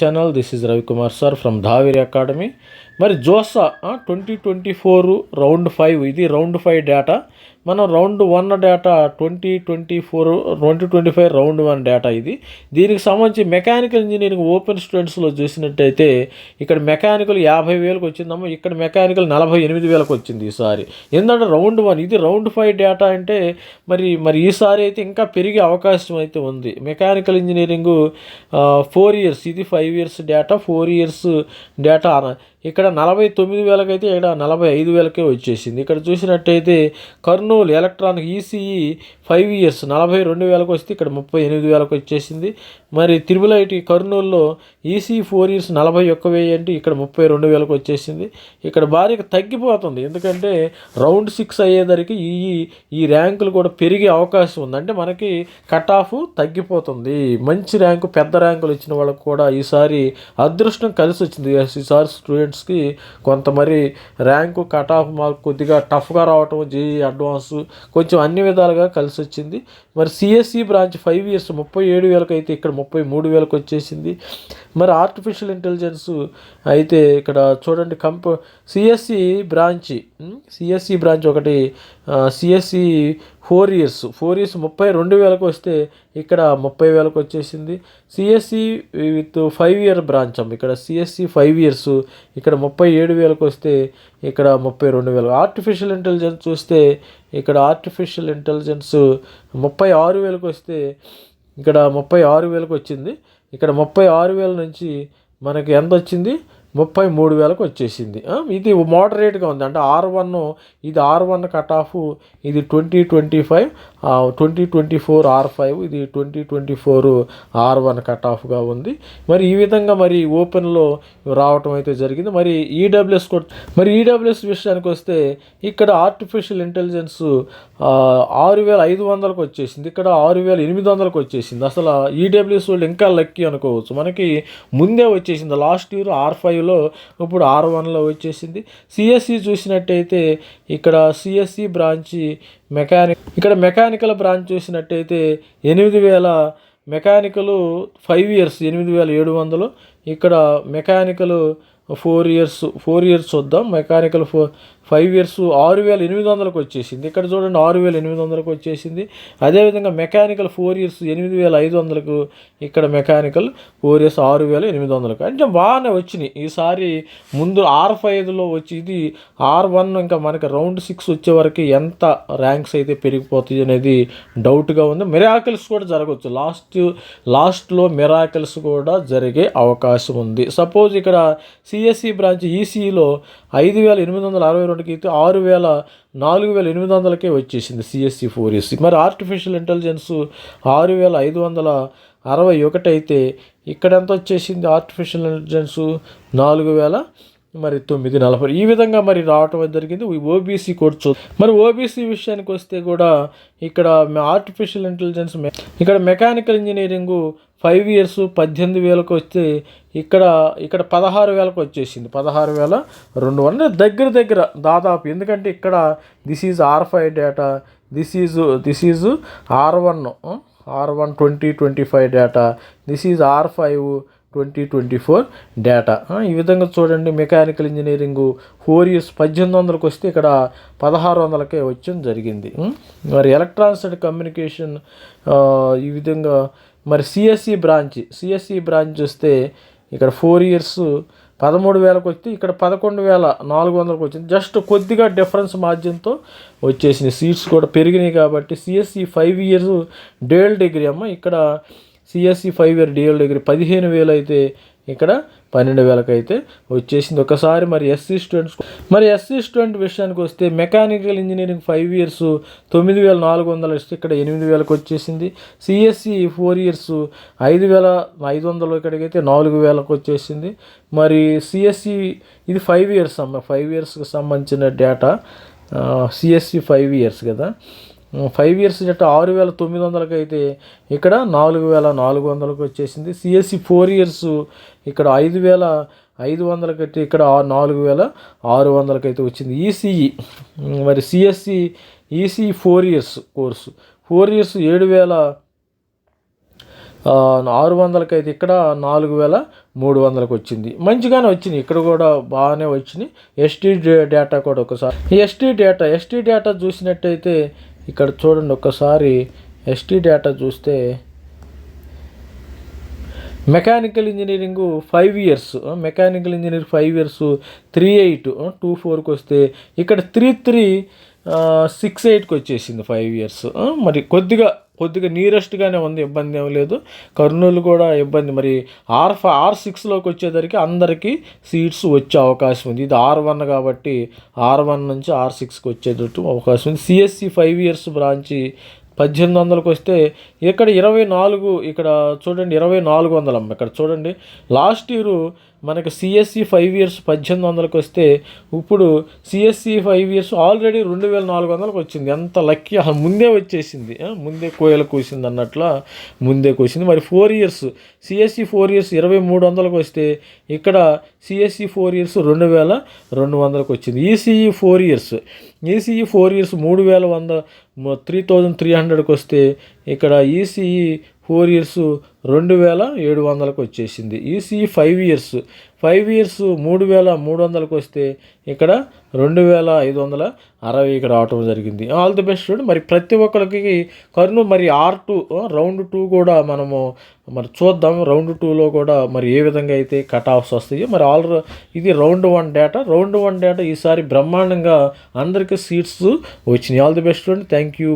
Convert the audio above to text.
Channel this is Ravikumar sir from Dhaveri academy మరి JoSAA twenty twenty four round five ఇది round five data మనం round one data twenty twenty four twenty twenty five round one data ఇది. దీనికి సంబంధించి mechanical engineering open స్టూడెంట్స్లో చూసినట్టయితే ఇక్కడ mechanical యాభై వేలకు వచ్చిందమ్మా ఇక్కడ మెకానికల్ నలభై ఎనిమిది వేలకు వచ్చింది ఈసారి. ఎందుకంటే రౌండ్ వన్ ఇది రౌండ్ ఫైవ్ డేటా అంటే మరి మరి ఈసారి అయితే ఇంకా పెరిగే అవకాశం అయితే ఉంది. మెకానికల్ ఇంజనీరింగ్ ఫోర్ ఇయర్స్ ఇది five years data four years data ఇక్కడ నలభై తొమ్మిది వేలకైతే ఇక్కడ నలభై ఐదు వేలకే వచ్చేసింది. ఇక్కడ చూసినట్టయితే Kurnool electronic ECE five years నలభై రెండు వేలకు వస్తే ఇక్కడ ముప్పై ఎనిమిది వేలకు వచ్చేసింది. మరి తిరుమల ఐటి కర్నూలులో ఈసీ ఫోర్ ఇయర్స్ నలభై ఒక్క వెయ్యి అంటే ఇక్కడ ముప్పై రెండు వేలకు వచ్చేసింది. ఇక్కడ భారీగా తగ్గిపోతుంది. ఎందుకంటే రౌండ్ సిక్స్ అయ్యేసరికి ఈ ఈ ర్యాంకులు కూడా పెరిగే అవకాశం ఉంది. అంటే మనకి కట్ ఆఫ్ తగ్గిపోతుంది. మంచి ర్యాంకు పెద్ద ర్యాంకులు ఇచ్చిన వాళ్ళకు కూడా ఈసారి అదృష్టం కలిసి వచ్చింది ఈసారి స్టూడెంట్స్కి కొంత మరి ర్యాంకు కట్ ఆఫ్ మార్క్ కొద్దిగా టఫ్గా రావటం జేఈ అడ్వాన్స్ కొంచెం అన్ని విధాలుగా కలిసి వచ్చింది మరి సిఎస్సి బ్రాంచ్ ఫైవ్ ఇయర్స్ ముప్పై ఏడు వేలకు అయితే ఇక్కడ ముప్పై మూడు వేలకు వచ్చేసింది. మరి ఆర్టిఫిషియల్ ఇంటెలిజెన్స్ అయితే ఇక్కడ చూడండి కంప సిఎస్సి బ్రాంచ్ సిఎస్సి బ్రాంచ్ ఒకటి CSE four years. Four years ముప్పై రెండు వేలకు వస్తే ఇక్కడ ముప్పై వేలకు వచ్చేసింది. CSE with five year branch. అమ్మ ఇక్కడ సిఎస్సి ఫైవ్ ఇయర్స్. ఇక్కడ ముప్పై ఏడు వేలకు వస్తే ఇక్కడ ముప్పై రెండు వేలు. ఆర్టిఫిషియల్ ఇంటెలిజెన్స్ చూస్తే ఇక్కడ ఆర్టిఫిషియల్ ఇంటెలిజెన్స్ ముప్పై ఆరు వేలకు వస్తే ఇక్కడ ముప్పై ఆరు వేలకు వచ్చింది. ఇక్కడ ముప్పై ఆరు వేల నుంచి మనకి ఎంత వచ్చింది? ముప్పై మూడు వేలకు వచ్చేసింది. ఇది మోడరేట్గా ఉంది. అంటే ఆర్ వన్ ఇది ఆర్ వన్ కట్ ఆఫ్ ఇది twenty twenty five twenty twenty four R five ఇది twenty twenty four R one cut ఆఫ్గా ఉంది. మరి ఈ విధంగా మరి ఓపెన్లో రావటం అయితే జరిగింది. మరి ఈడబ్ల్యూఎస్ మరి ఈడబ్ల్యూఎస్ విషయానికి వస్తే ఇక్కడ ఆర్టిఫిషియల్ ఇంటెలిజెన్స్ ఆరు వేల ఐదు వందలకు వచ్చేసింది. ఇక్కడ ఆరు వేల ఎనిమిది వందలకు వచ్చేసింది. అసలు ఈడబ్ల్యూఎస్ వాళ్ళు ఇంకా లక్కీ అనుకోవచ్చు. మనకి ముందే వచ్చేసింది. లాస్ట్ ఇయర్ ఆర్ ఫైవ్ ఫైవ్లో ఇప్పుడు ఆర్ వన్లో వచ్చేసింది. సిఎస్సి చూసినట్టయితే ఇక్కడ సిఎస్సి బ్రాంచి మెకానిక్ ఇక్కడ మెకానికల్ బ్రాంచ్ చూసినట్టయితే ఎనిమిది వేల మెకానికలు ఫైవ్ ఇయర్స్ ఎనిమిది వేల ఏడు వందలు. ఇక్కడ mechanical four years four years వద్దాం మెకానికల్ ఫోర్ ఫైవ్ ఇయర్స్ ఆరు వేల ఎనిమిది వందలకు వచ్చేసింది. ఇక్కడ చూడండి ఆరు వేల ఎనిమిది వందలకు వచ్చేసింది. అదేవిధంగా మెకానికల్ ఫోర్ ఇయర్స్ ఎనిమిది వేల ఐదు వందలకు ఇక్కడ మెకానికల్ ఫోర్ ఇయర్స్ ఆరు వేల ఎనిమిది వందలకు. అంటే బాగానే వచ్చినాయి. ఈసారి ముందు ఆర్ ఫైవ్లో వచ్చి ఇది ఆర్ వన్ ఇంకా మనకి రౌండ్ సిక్స్ వచ్చే వరకు ఎంత ర్యాంక్స్ అయితే పెరిగిపోతాయి అనేది డౌట్గా ఉంది. మిరాకిల్స్ కూడా జరగవచ్చు లాస్ట్ లాస్ట్లో మిరాకిల్స్ కూడా జరిగే అవకాశం ఉంది. సపోజ్ ఇక్కడ సిఎస్సి బ్రాంచ్ ఈసీలో ఐదు వేల ఎనిమిది వందల అరవై రెండు అయితే ఆరు వేల నాలుగు వేల ఎనిమిది వందలకే వచ్చేసింది సిఎస్సి ఫోర్ ఇయర్స్ మరి ఆర్టిఫిషియల్ ఇంటెలిజెన్స్ ఆరు వేల ఐదు వందల అరవై ఒకటి అయితే ఇక్కడ ఎంత వచ్చేసింది? ఆర్టిఫిషియల్ ఇంటెలిజెన్స్ నాలుగు వేల మరి తొమ్మిది నలభై. ఈ విధంగా మరి రావటం జరిగింది. ఓబీసీ కోడ్ మరి ఓబీసీ విషయానికి వస్తే కూడా ఇక్కడ ఆర్టిఫిషియల్ ఇంటెలిజెన్స్ ఇక్కడ మెకానికల్ ఇంజనీరింగ్ ఫైవ్ ఇయర్స్ పద్దెనిమిది వేలకు వస్తే ఇక్కడ ఇక్కడ పదహారు వేలకు వచ్చేసింది. పదహారు వేల రెండు వందల. దగ్గర దగ్గర దాదాపు. ఎందుకంటే ఇక్కడ this is R five data this is this is R one R one twenty twenty five data this is R five twenty twenty four data ఈ విధంగా చూడండి మెకానికల్ ఇంజనీరింగ్ ఫోర్ ఇయర్స్ పద్దెనిమిది వందలకు వస్తే ఇక్కడ పదహారు వందలకే వచ్చడం జరిగింది. Hmm? మరి ఎలక్ట్రానిక్స్ అండ్ కమ్యూనికేషన్ ఈ విధంగా. మరి సిఎస్సి బ్రాంచ్ సిఎస్సి బ్రాంచ్ వస్తే ఇక్కడ ఫోర్ ఇయర్స్ పదమూడు వేలకు వస్తే ఇక్కడ పదకొండు వేల నాలుగు వందలకు వచ్చింది. జస్ట్ కొద్దిగా డిఫరెన్స్ మార్జిన్తో వచ్చేసింది సీట్స్ కూడా పెరిగినాయి కాబట్టి CSE five years dual degree అమ్మ. ఇక్కడ CSE five year DL degree పదిహేను వేలు అయితే ఇక్కడ పన్నెండు వేలకు అయితే వచ్చేసింది. ఒకసారి మరి ఎస్సీ స్టూడెంట్స్ మరి ఎస్సీ స్టూడెంట్ విషయానికి వస్తే మెకానికల్ ఇంజనీరింగ్ ఫైవ్ ఇయర్స్ తొమ్మిది వేల నాలుగు వందలు ఇస్తే ఇక్కడ ఎనిమిది వేలకు వచ్చేసింది. సిఎస్సి ఫోర్ ఇయర్స్ ఐదు వేల ఐదు వందలు ఇక్కడికైతే నాలుగు వేలకు వచ్చేసింది. మరి సిఎస్సి ఇది ఫైవ్ ఇయర్స్ అమ్మ ఫైవ్ ఇయర్స్కి సంబంధించిన డేటా సిఎస్సి ఫైవ్ ఇయర్స్ కదా. ఫైవ్ ఇయర్స్ జట్టు ఆరు వేల తొమ్మిది వందలకి అయితే ఇక్కడ నాలుగు వేల నాలుగు వందలకు వచ్చేసింది. సిఎస్సి ఫోర్ ఇయర్స్ ఇక్కడ ఐదు వేల ఐదు వందలకైతే ఇక్కడ ఆ- నాలుగు వేల ఆరు వందలకైతే వచ్చింది. ఈసీఈ మరి CSE EC four years course four years ఏడు వేల ఆరు వందలకి అయితే ఇక్కడ నాలుగు వేల మూడు వందలకు వచ్చింది. మంచిగానే వచ్చింది ఇక్కడ కూడా బాగానే వచ్చినాయి. ఎస్టీ డేటా కూడా ఒకసారి. ఎస్టీ డేటా ఎస్టీ డేటా చూసినట్టయితే ఇక్కడ చూడండి ఒక్కసారి ఎస్టీ డేటా చూస్తే mechanical engineering five years mechanical engineer five years three eight two ఫోర్కి వస్తే ఇక్కడ త్రీ త్రీ సిక్స్ ఎయిట్కి వచ్చేసింది ఫైవ్ ఇయర్స్ మరి కొద్దిగా కొద్దిగా నియరెస్ట్గానే ఉంది ఇబ్బంది ఏం లేదు. కర్నూలు కూడా ఇబ్బంది. మరి ఆర్ ఫ ఆర్ సిక్స్లోకి వచ్చేసరికి అందరికీ సీట్స్ వచ్చే అవకాశం ఉంది. ఇది ఆర్ వన్ కాబట్టి ఆర్ వన్ నుంచి ఆర్ సిక్స్కి వచ్చేటట్టు అవకాశం ఉంది. సిఎస్సి ఫైవ్ ఇయర్స్ బ్రాంచి పద్దెనిమిది వందలకు వస్తే ఇక్కడ ఇరవై నాలుగు ఇక్కడ చూడండి ఇరవై నాలుగు వందలమ్మ ఇక్కడ చూడండి లాస్ట్ ఇయర్ మనకి సిఎస్సి ఫైవ్ ఇయర్స్ పద్దెనిమిది వందలకు వస్తే ఇప్పుడు సిఎస్సి ఫైవ్ ఇయర్స్ ఆల్రెడీ రెండు వేల నాలుగు వందలకు వచ్చింది. ఎంత లక్కీ అసలు ముందే వచ్చేసింది. ముందే కోయలు కూసింది అన్నట్ల ముందే కూసింది. మరి four years CSE four years ఇరవై మూడు వందలకు వస్తే ఇక్కడ సిఎస్సి ఫోర్ ఇయర్స్ రెండు వేల రెండు వందలకు వచ్చింది. ECE four years ECE four years మూడు వేల వంద త్రీ థౌజండ్ త్రీ హండ్రెడ్కి వస్తే ఇక్కడ ఈసీఈ ఫోర్ ఇయర్స్ రెండు వేల ఏడు వందలకు వచ్చేసింది. ECE five years five years మూడు వేల మూడు వందలకు వస్తే ఇక్కడ రెండు వేల ఐదు వందల అరవై ఇక్కడ రావటం జరిగింది. ఆల్ ది బెస్ట్ స్టూడెంట్ మరి ప్రతి ఒక్కరికి కర్నూలు మరి ఆర్ టూ రౌండ్ టూ కూడా మనము మరి చూద్దాం. రౌండ్ టూలో కూడా మరి ఏ విధంగా అయితే కట్ ఆఫ్స్ వస్తాయో. మరి ఆల్ ఇది round one data round one data ఈసారి బ్రహ్మాండంగా అందరికీ సీట్స్ వచ్చినాయి. All the best student thank you